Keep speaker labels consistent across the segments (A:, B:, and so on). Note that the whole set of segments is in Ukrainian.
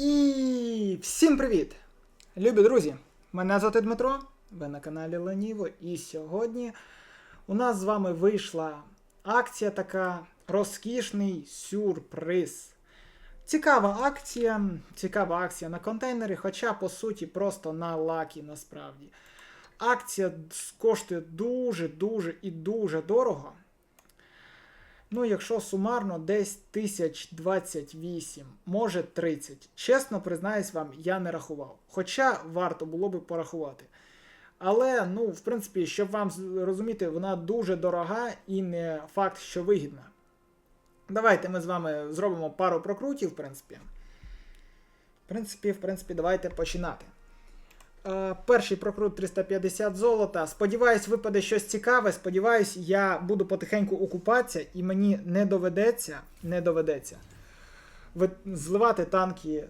A: І всім привіт! Любі друзі! Мене звати Дмитро, ви на каналі Леніво, і сьогодні у нас з вами вийшла акція така розкішний сюрприз. Цікава акція, цікава акція на контейнери, хоча по суті просто на лакі насправді. Акція коштує дуже-дуже і дуже дорого. Ну, якщо сумарно, десь 1028, може 30. Чесно признаюсь вам, я не рахував. Хоча варто було би порахувати. Але, ну, в принципі, щоб вам розуміти, вона дуже дорога і не факт, що вигідна. Давайте ми з вами зробимо пару прокрутів, в принципі. В принципі, в принципі, давайте починати. Е, Перший прокрут 350 золота. Сподіваюсь, випаде щось цікаве. Сподіваюсь, я буду потихеньку окупатися і мені не доведеться не доведеться зливати танки,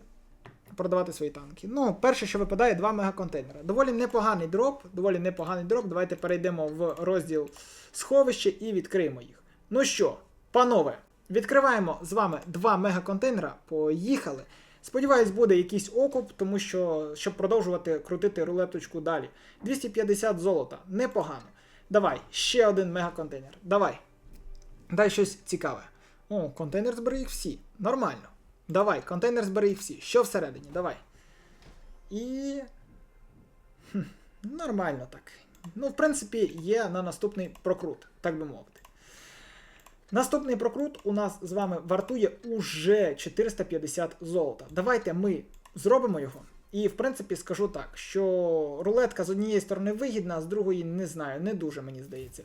A: продавати свої танки. Ну, перше, що випадає, два мегаконтейнера. Доволі непоганий дроп, доволі непоганий дроп. Давайте перейдемо в розділ сховище і відкриємо їх. Ну що, панове, відкриваємо з вами два мегаконтейнера. Поїхали. Сподіваюсь, буде якийсь окуп, тому що щоб продовжувати крутити рулеточку далі. 250 золота, непогано. Давай, ще один мегаконтейнер. Давай. Дай щось цікаве. О, контейнер збери їх всі. Нормально. Давай, контейнер збери їх всі. Що всередині? Давай. І. Хм, нормально так. Ну, в принципі, є на наступний прокрут, так би мовити. Наступний прокрут у нас з вами вартує уже 450 золота. Давайте ми зробимо його. І, в принципі, скажу так, що рулетка з однієї сторони вигідна, а з другої не знаю, не дуже мені здається.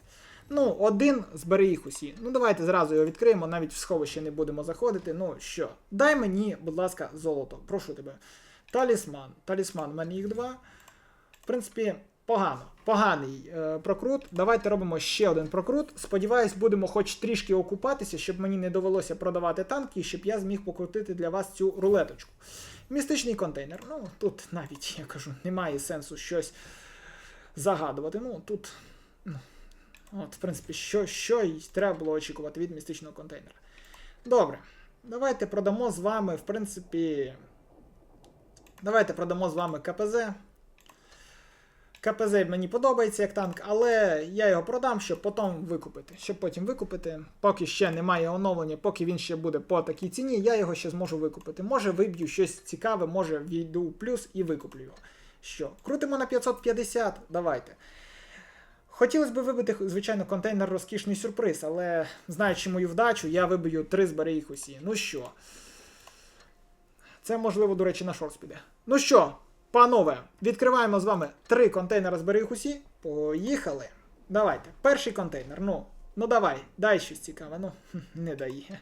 A: Ну, один збери їх усі. Ну, давайте зразу його відкриємо, навіть в сховище не будемо заходити. Ну що, дай мені, будь ласка, золото. Прошу тебе. Талісман. Талісман, в мене їх два. В принципі, погано. Поганий е, прокрут. Давайте робимо ще один прокрут. Сподіваюсь, будемо хоч трішки окупатися, щоб мені не довелося продавати танки, і щоб я зміг покрутити для вас цю рулеточку. Містичний контейнер. Ну, тут навіть, я кажу, немає сенсу щось загадувати. Ну, тут. Ну, от, в принципі, що, що й треба було очікувати від містичного контейнера. Добре. Давайте продамо з вами, в принципі. Давайте продамо з вами КПЗ. КПЗ мені подобається як танк, але я його продам, щоб потім викупити. Щоб потім викупити. Поки ще немає оновлення, поки він ще буде по такій ціні, я його ще зможу викупити. Може виб'ю щось цікаве, може війду в плюс і викуплю його. Що? Крутимо на 550, давайте. Хотілося б вибити, звичайно, контейнер розкішний сюрприз, але знаючи мою вдачу, я вибию три збери їх усі. Ну що? Це можливо, до речі, на шорт піде. Ну що, панове, відкриваємо з вами три контейнери збери їх усі. Поїхали. Давайте. Перший контейнер. Ну, ну давай, дай щось цікаве. Ну, не дає.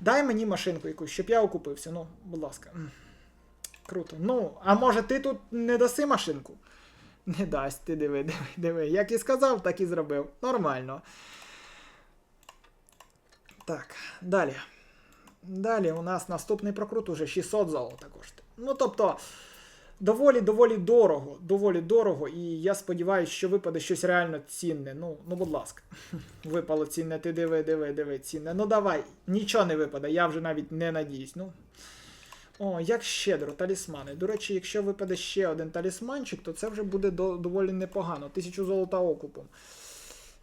A: Дай мені машинку якусь, щоб я окупився. Ну, будь ласка. Круто. Ну, а може ти тут не даси машинку? Не дасть, ти диви, диви, диви. Як і сказав, так і зробив. Нормально. Так, далі. Далі у нас наступний прокрут уже 600 золота коштує. Ну, тобто, доволі-доволі дорого. Доволі дорого, і я сподіваюся, що випаде щось реально цінне. Ну, ну, будь ласка. Випало цінне, ти диви, диви, диви, цінне. Ну давай, нічого не випаде, я вже навіть не надіюсь. Ну. О, як щедро, талісмани. До речі, якщо випаде ще один талісманчик, то це вже буде до, доволі непогано. Тисячу золота окупом.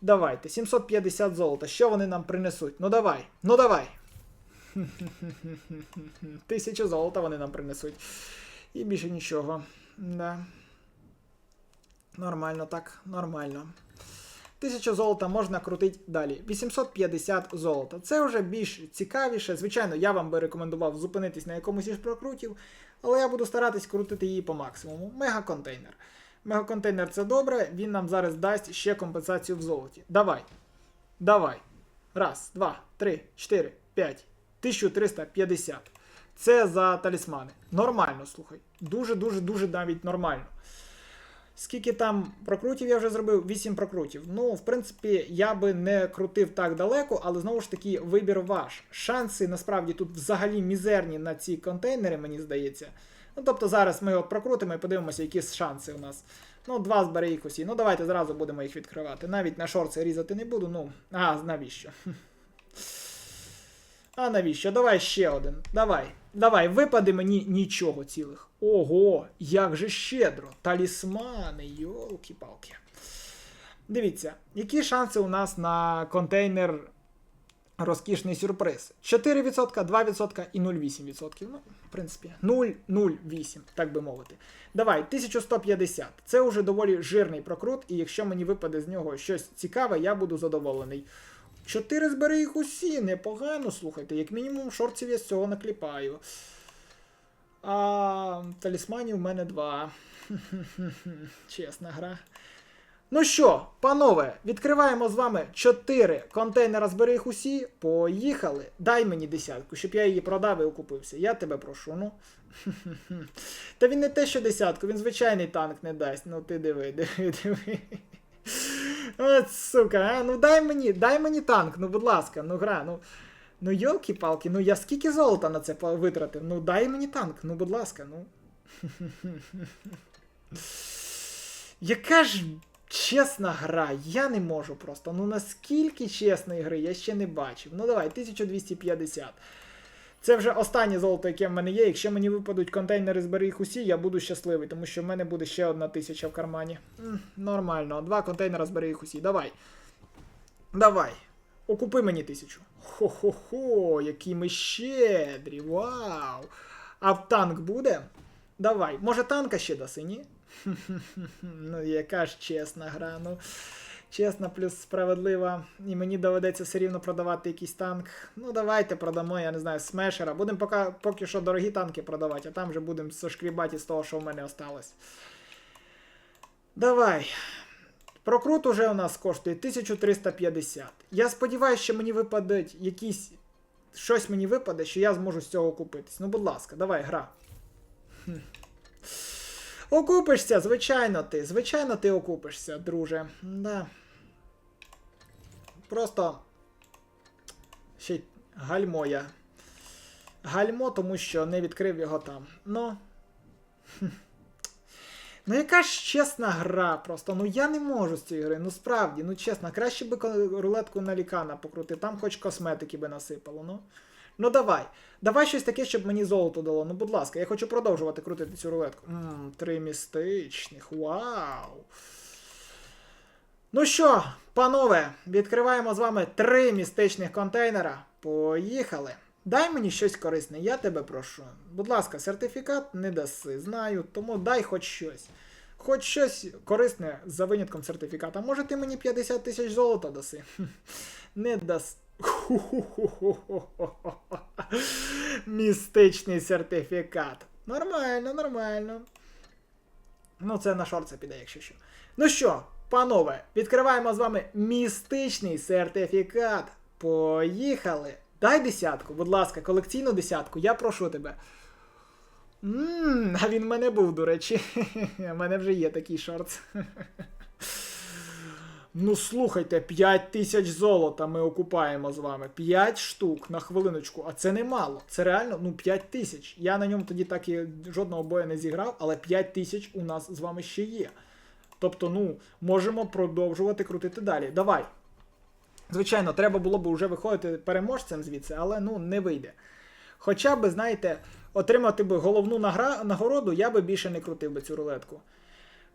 A: Давайте, 750 золота. Що вони нам принесуть? Ну давай, ну давай. Тисячу золота вони нам принесуть. І більше нічого. Да. Нормально так, нормально. 1000 золота можна крутити далі. 850 золота. Це вже більш цікавіше. Звичайно, я вам би рекомендував зупинитись на якомусь із прокрутів, але я буду старатись крутити її по максимуму. Мегаконтейнер. Мегаконтейнер це добре, він нам зараз дасть ще компенсацію в золоті. Давай. Давай. Раз, два, три, чотири, п'ять. 1350. Це за талісмани. Нормально, слухай. Дуже-дуже дуже навіть нормально. Скільки там прокрутів я вже зробив? 8 прокрутів. Ну, в принципі, я би не крутив так далеко, але знову ж таки, вибір ваш. Шанси насправді тут взагалі мізерні на ці контейнери, мені здається. Ну, тобто зараз ми от прокрутимо і подивимося, які шанси у нас. Ну, два збери їх усі. Ну, давайте зразу будемо їх відкривати. Навіть на шорти різати не буду. Ну, а навіщо? А навіщо? Давай ще один. Давай. Давай, випади мені нічого цілих. Ого, як же щедро. Талісмани, йолки-палки. Дивіться, які шанси у нас на контейнер розкішний сюрприз? 4%, 2% і 0,8%. Ну, в принципі, 0,08, так би мовити. Давай, 1150. Це вже доволі жирний прокрут, і якщо мені випаде з нього щось цікаве, я буду задоволений. Чотири збери їх усі, непогано, слухайте, як мінімум шорців я з цього накліпаю. А талісманів в мене два. Чесна гра. Ну що, панове, відкриваємо з вами 4 контейнера збери їх усі. Поїхали. Дай мені десятку, щоб я її продав і окупився. Я тебе прошу, ну. Та він не те, що десятку, він звичайний танк не дасть. Ну ти диви, диви, диви. От, сука, а? ну дай мені, дай мені танк, ну будь ласка, ну гра, ну. Ну йолки-палки, ну я скільки золота на це витратив? Ну дай мені танк, ну будь ласка, ну. Яка ж чесна гра, я не можу просто. Ну наскільки чесної гри я ще не бачив. Ну давай, 1250. Це вже останнє золото, яке в мене є. Якщо мені випадуть контейнери, збери їх усі, я буду щасливий, тому що в мене буде ще одна тисяча в кармані. М, нормально, два контейнера збери їх усі. Давай. Давай. Окупи мені тисячу. Хо-хо-хо, які ми щедрі. Вау. А в танк буде? Давай. Може танка ще даси, ні? Ну, яка ж чесна гра. Ну, чесна плюс справедлива. І мені доведеться все рівно продавати якийсь танк. Ну, давайте продамо, я не знаю, смешера. Будемо поки, поки що дорогі танки продавати, а там вже будемо зашкрібати з того, що в мене осталось. Давай. Прокрут уже у нас коштує 1350. Я сподіваюся, що мені випадуть якісь. Щось мені випаде, що я зможу з цього купитись. Ну, будь ласка, давай, гра. Окупишся, звичайно ти. Звичайно, ти окупишся, друже. Да. Просто. Ще гальмо я. Гальмо, тому що не відкрив його там. Ну. Ну, яка ж чесна гра просто. Ну я не можу з цієї гри. Ну справді, ну чесно, краще би рулетку на лікана покрутив, там хоч косметики би насипало. Ну. Ну давай. Давай щось таке, щоб мені золото дало. Ну, будь ласка, я хочу продовжувати крутити цю рулетку. Ммм, три містичних. Вау. Ну що, панове, відкриваємо з вами три містичних контейнера. Поїхали. Дай мені щось корисне, я тебе прошу. Будь ласка, сертифікат не даси, знаю, тому дай хоч щось. Хоч щось корисне за винятком сертифіката. Може ти мені 50 тисяч золота даси? Не даси. Містичний сертифікат. Нормально, нормально. Ну, це на шорт піде, якщо що. Ну що, панове, відкриваємо з вами містичний сертифікат. Поїхали. Дай десятку, будь ласка, колекційну десятку, я прошу тебе. Ммм, а він в мене був, до речі. У мене вже є такий шорт. Ну слухайте, 5 тисяч золота ми окупаємо з вами. 5 штук на хвилиночку. А це немало. Це реально ну 5 тисяч. Я на ньому тоді так і жодного бою не зіграв, але 5 тисяч у нас з вами ще є. Тобто, ну, можемо продовжувати крутити далі. Давай. Звичайно, треба було б вже виходити переможцем звідси, але ну не вийде. Хоча б, знаєте, отримати би головну награ... нагороду, я би більше не крутив би цю рулетку.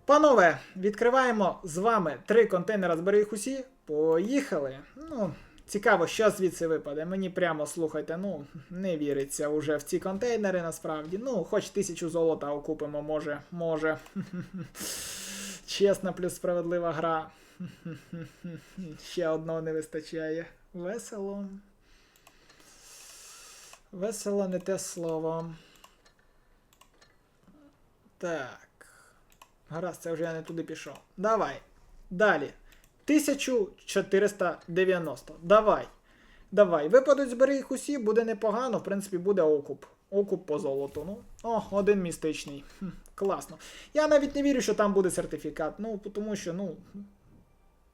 A: Панове, відкриваємо з вами три контейнера збери їх усі. Поїхали. Ну, цікаво, що звідси випаде. Мені прямо слухайте, ну, не віриться уже в ці контейнери насправді. Ну, хоч тисячу золота окупимо, може, може. Чесна плюс справедлива гра. Ще одного не вистачає. Весело. Весело не те слово. Так. Гаразд, це вже я не туди пішов. Давай. Далі. 1490. Давай. Давай. Випадуть збери їх усі, буде непогано. В принципі, буде окуп. Окуп по золоту. Ну. О, один містичний. Хм, класно. Я навіть не вірю, що там буде сертифікат. Ну, тому що, ну.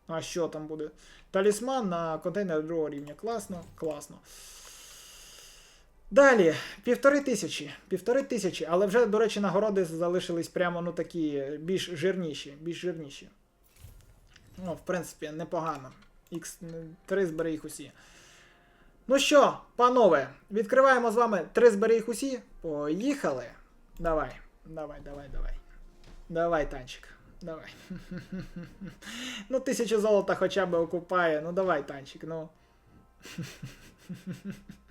A: А що там буде? Талісман на контейнер другого рівня. Класно, класно. Далі, півтори тисячі. Півтори тисячі, але вже, до речі, нагороди залишились прямо ну такі більш жирніші. Більш жирніші. Ну, в принципі, непогано. X3 збери їх усі. Ну що, панове, відкриваємо з вами три збери їх усі. Поїхали. Давай, давай, давай, давай. Давай, танчик. Давай. Ну, тисячу золота хоча б окупає. Ну давай, танчик, ну.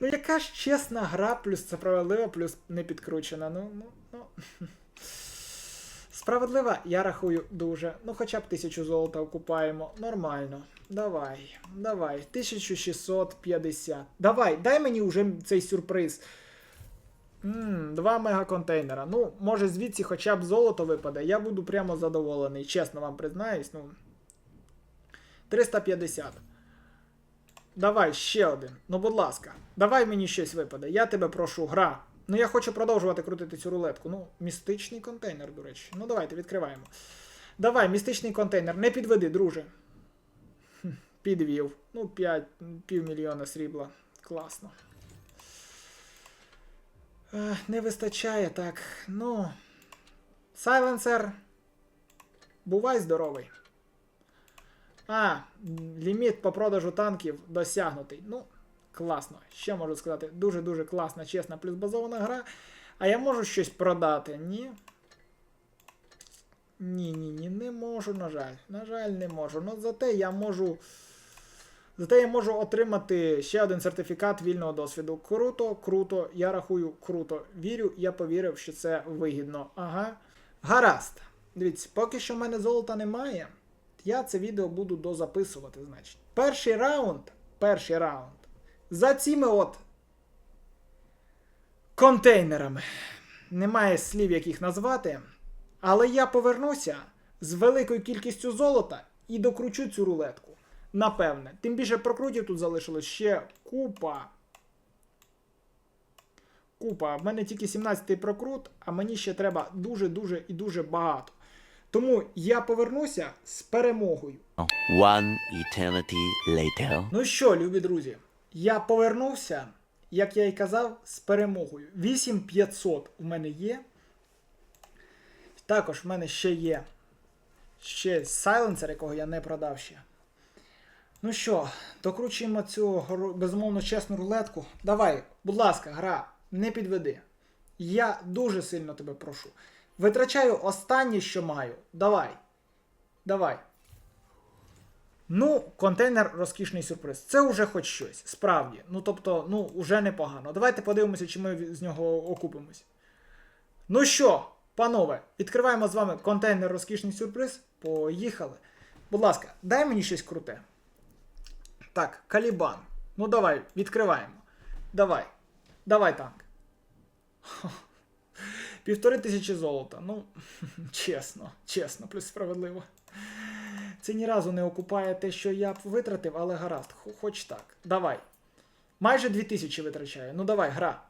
A: Ну, яка ж чесна гра, плюс справедлива, плюс не підкручена. Ну, ну, ну. Справедлива, я рахую дуже. Ну, хоча б тисячу золота окупаємо. Нормально. Давай, давай. 1650. Давай, дай мені вже цей сюрприз. Ммм, два мегаконтейнера. Ну, може звідси хоча б золото випаде. Я буду прямо задоволений, чесно вам признаюсь. Ну. 350. Давай ще один. Ну, будь ласка, давай мені щось випаде. Я тебе прошу, гра. Ну, я хочу продовжувати крутити цю рулетку. Ну, містичний контейнер, до речі. Ну, давайте відкриваємо. Давай, містичний контейнер. Не підведи, друже. Підвів. Ну, 5, півмільйона срібла. Класно. Не вистачає так. Ну. Сайленсер. Бувай здоровий. А, ліміт по продажу танків досягнутий. Ну, класно. Ще можу сказати, дуже-дуже класна, чесна, плюс базована гра. А я можу щось продати? Ні. Ні, ні, ні, не можу, на жаль. На жаль, не можу. Ну, зате я можу. Зате я можу отримати ще один сертифікат вільного досвіду. Круто, круто, я рахую, круто. Вірю, я повірив, що це вигідно. Ага. Гаразд. Дивіться, поки що в мене золота немає. Я це відео буду дозаписувати, значить. Перший раунд. Перший раунд. За цими от контейнерами. Немає слів, як їх назвати. Але я повернуся з великою кількістю золота і докручу цю рулетку. Напевне. Тим більше прокрутів тут залишилось ще купа. Купа. В мене тільки 17-й прокрут, а мені ще треба дуже-дуже і дуже багато. Тому я повернуся з перемогою.
B: One eternity later.
A: Ну що, любі друзі, я повернувся, як я і казав, з перемогою. 8500 у мене є. Також в мене ще є ще сайленсер, якого я не продав ще. Ну що, докручуємо цю безумовно чесну рулетку. Давай, будь ласка, гра, не підведи. Я дуже сильно тебе прошу. Витрачаю останнє, що маю. Давай. Давай. Ну, контейнер розкішний сюрприз. Це вже хоч щось, справді. Ну тобто, ну, уже непогано. Давайте подивимося, чи ми з нього окупимось. Ну що, панове, відкриваємо з вами контейнер розкішний сюрприз. Поїхали. Будь ласка, дай мені щось круте. Так, Калібан. Ну давай, відкриваємо. Давай. Давай танк. Півтори тисячі золота. Ну, чесно, чесно, плюс справедливо. Це ні разу не окупає те, що я б витратив, але гаразд, хоч так. Давай. Майже 2000 витрачаю. Ну давай, гра.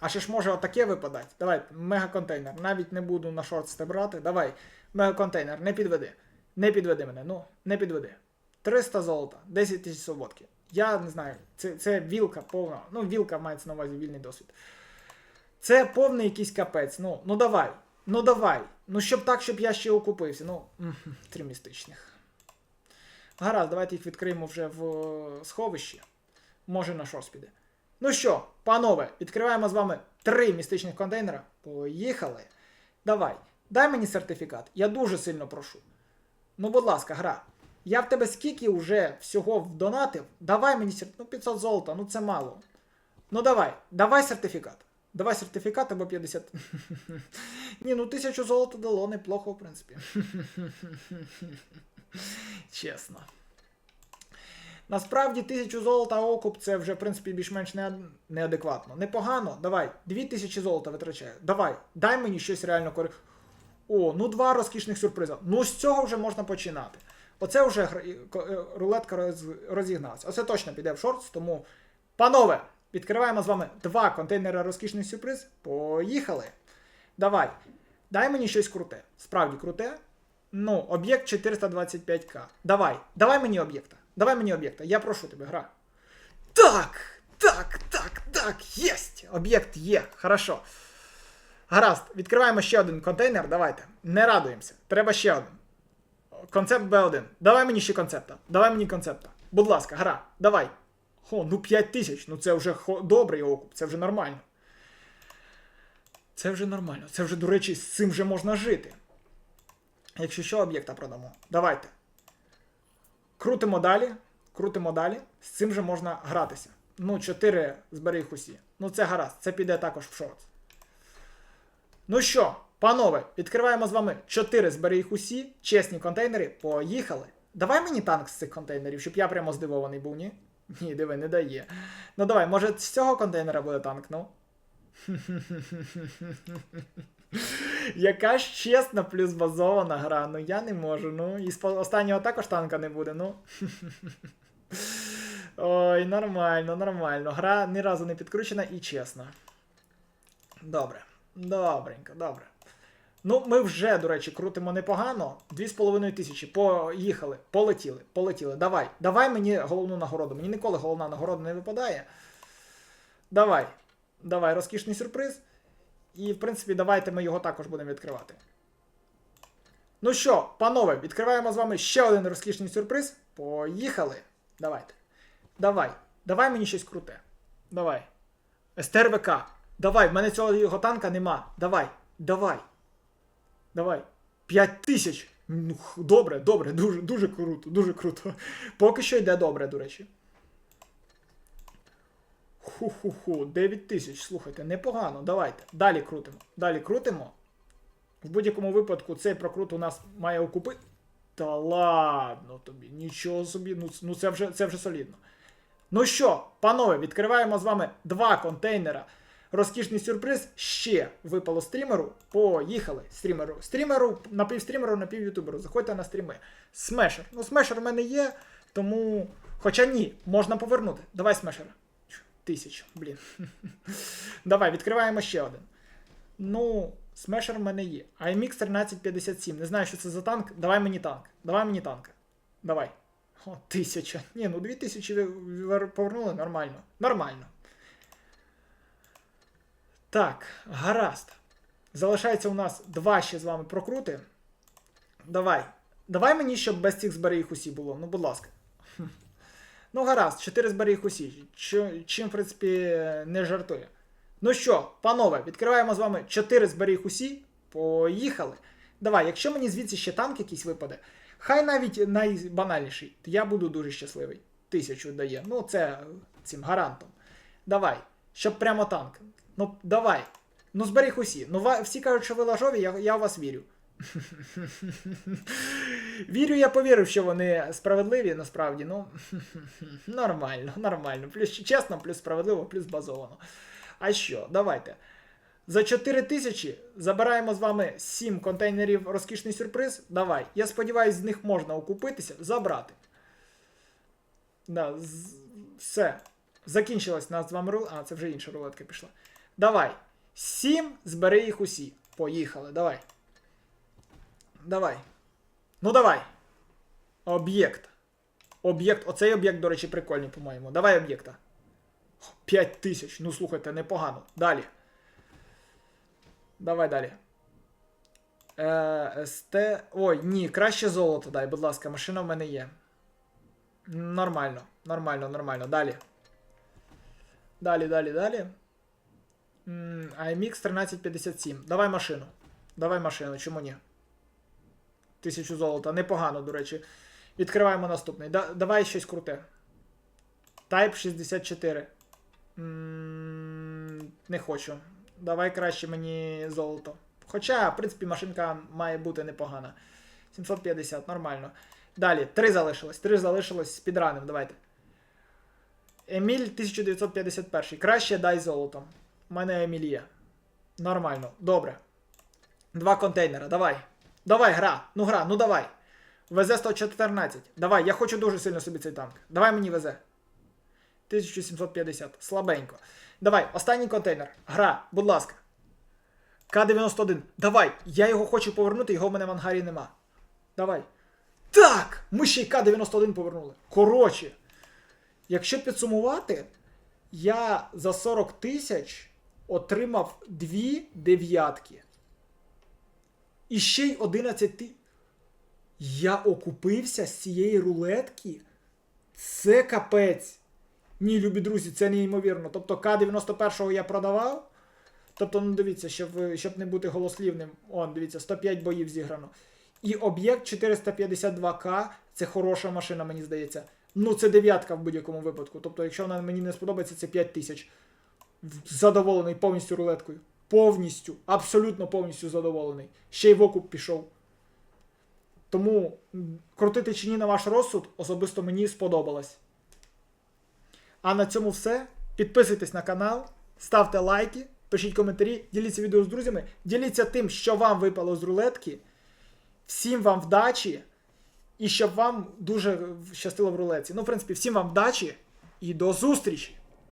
A: А ще ж може отаке випадати. Давай, мегаконтейнер. Навіть не буду на шортсте брати. Давай, мегаконтейнер, не підведи. Не підведи мене, ну, не підведи. 300 золота, 10 тисяч свободки. Я не знаю, це, це вілка повна. Ну, вілка мається на увазі вільний досвід. Це повний якийсь капець. Ну, ну давай. Ну давай. Ну щоб так, щоб я ще окупився. Ну, три містичних. Гаразд, давайте їх відкриємо вже в е, сховищі. Може на шорс піде. Ну що, панове, відкриваємо з вами три містичних контейнера. Поїхали. Давай. Дай мені сертифікат. Я дуже сильно прошу. Ну, будь ласка, гра. Я в тебе скільки вже всього вдонатив. Давай мені сертифікат. Ну, 500 золота, ну це мало. Ну давай, давай сертифікат. Давай сертифікат або 50. Ні, ну тисячу золота дало неплохо, в принципі. Чесно. Насправді тисячу золота окуп це вже, в принципі, більш-менш неадекватно. Непогано. Давай, дві тисячі золота витрачаю. Давай, дай мені щось реально кори. О, ну два розкішних сюрпризи. Ну з цього вже можна починати. Оце вже е, рулетка розігналася. Оце точно піде в шортс, тому. Панове, відкриваємо з вами два контейнери розкішний сюрприз. Поїхали. Давай. Дай мені щось круте. Справді круте. Ну, об'єкт 425к. Давай, давай мені об'єкта. Давай мені об'єкта. Я прошу тебе, гра. Так, так, так, так, єсть! Об'єкт є. Хорошо. Гаразд, відкриваємо ще один контейнер. Давайте. Не радуємося. Треба ще один. Концепт B1. Давай мені ще концепта. Давай мені концепта. Будь ласка, гра. Давай. О, ну 5 тисяч, ну це вже хо- добрий окуп, це вже нормально. Це вже нормально. Це вже, до речі, з цим вже можна жити. Якщо що, об'єкта продамо. Давайте. Крутимо далі. Крутимо далі. З цим же можна гратися. Ну, 4 збери їх усі. Ну, це гаразд, це піде також в шорт. Ну що, панове, відкриваємо з вами 4 збери їх усі, чесні контейнери. Поїхали. Давай мені танк з цих контейнерів, щоб я прямо здивований був, ні? Ні, диви, не дає. Ну давай, може з цього контейнера буде танк, ну? Яка ж чесна плюс базована гра, ну я не можу. Ну, і з останнього також танка не буде, ну. Ой, нормально, нормально. Гра ні разу не підкручена і чесна. Добре. Добренько, добре. Ну, ми вже, до речі, крутимо непогано. 2,5 тисячі. Поїхали, полетіли, полетіли. Давай, давай мені головну нагороду. Мені ніколи головна нагорода не випадає. Давай. Давай, розкішний сюрприз. І, в принципі, давайте ми його також будемо відкривати. Ну що, панове, відкриваємо з вами ще один розкішний сюрприз. Поїхали. Давайте. Давай. Давай мені щось круте. Давай. СТРВК. Давай, в мене цього його танка нема. Давай. Давай. Давай. 5 тисяч. Ну, добре, добре, дуже, дуже круто, дуже круто. Поки що йде добре, до речі. Ху-ху-ху, 9 тисяч, слухайте, непогано. Давайте. Далі крутимо. Далі крутимо. В будь-якому випадку цей прокрут у нас має окупи. Та ладно тобі, нічого собі, ну, ну це, вже, це вже солідно. Ну що, панове, відкриваємо з вами два контейнера. Розкішний сюрприз ще випало стрімеру. Поїхали. Стрімеру. Стрімеру, напівстрімеру, напівютуберу. Заходьте на стріми. Смешер. Ну, смешер в мене є, тому. Хоча ні, можна повернути. Давай смешер. Тисячу, блін. Давай, відкриваємо ще один. Ну, смешер в мене є. IMX 1357. Не знаю, що це за танк. Давай мені танк. Давай мені танк. Давай. О, тисяча. Ні, ну дві тисячі повернули нормально. Нормально. Так, гаразд. Залишається у нас два ще з вами прокрути. Давай. Давай мені, щоб без цих зберіг усі було. Ну, будь ласка. Ну, гаразд, 4 зберіг усі. Чим, в принципі, не жартує. Ну що, панове, відкриваємо з вами 4 зберіг усі. Поїхали. Давай, якщо мені звідси ще танк якийсь випаде, хай навіть найбанальніший, то я буду дуже щасливий. Тисячу дає. Ну, це цим гарантом. Давай, щоб прямо танк. Ну, давай. Ну, зберіг усі. Ну, всі кажуть, що ви лажові, я, я в вас вірю. Вірю, я повірив, що вони справедливі, насправді. Ну, нормально, нормально. Плюс чесно, плюс справедливо, плюс базовано. А що, давайте. За 4 тисячі забираємо з вами 7 контейнерів розкішний сюрприз. Давай. Я сподіваюся, з них можна окупитися, забрати. Да, з... Все. Закінчилась нас з вами рулетка. А, це вже інша рулетка пішла. Давай. 7, збери їх усі. Поїхали, давай. Давай. Ну давай. Об'єкт. Об'єкт. Оцей об'єкт, до речі, прикольний, по-моєму. Давай об'єкта. 5 тисяч. Ну слухайте, непогано. Далі. Давай далі. Е, СТ. Ой, ні, краще золото дай, будь ласка, машина в мене є. Нормально, нормально, нормально. Далі. Далі, далі, далі. IMX 1357. Давай машину. Давай машину, чому ні? Тисячу золота. Непогано, до речі. Відкриваємо наступний. Да, давай щось круте. Type 64. М, Не хочу. Давай краще мені золото. Хоча, в принципі, машинка має бути непогана. 750, нормально. Далі, три залишилось. Три залишилось з підраним. Давайте. Еміль 1951. Краще дай золото. У мене Еміль є. Нормально. Добре. Два контейнера. Давай. Давай, гра. Ну гра, ну давай. ВЗ-114. Давай, я хочу дуже сильно собі цей танк. Давай мені ВЗ. 1750. Слабенько. Давай, останній контейнер. Гра, будь ласка. К-91. Давай. Я його хочу повернути, його в мене в ангарі нема. Давай. Так! Ми ще й К-91 повернули. Коротше. Якщо підсумувати, я за 40 тисяч отримав дві дев'ятки. І ще й 11. Я окупився з цієї рулетки. Це капець. Ні, любі друзі, це неймовірно. Тобто К-91 я продавав. Тобто, ну дивіться, щоб, щоб не бути голослівним. Он, дивіться, 105 боїв зіграно. І об'єкт 452К це хороша машина, мені здається. Ну, це дев'ятка в будь-якому випадку. Тобто, якщо вона мені не сподобається, це 5 тисяч. Задоволений повністю рулеткою. Повністю, абсолютно повністю задоволений. Ще й в окуп пішов. Тому крутити чи ні на ваш розсуд особисто мені сподобалось. А на цьому все. Підписуйтесь на канал, ставте лайки, пишіть коментарі, діліться відео з друзями, діліться тим, що вам випало з рулетки. Всім вам вдачі і щоб вам дуже щастило в рулетці. Ну, в принципі, всім вам вдачі і до зустрічі!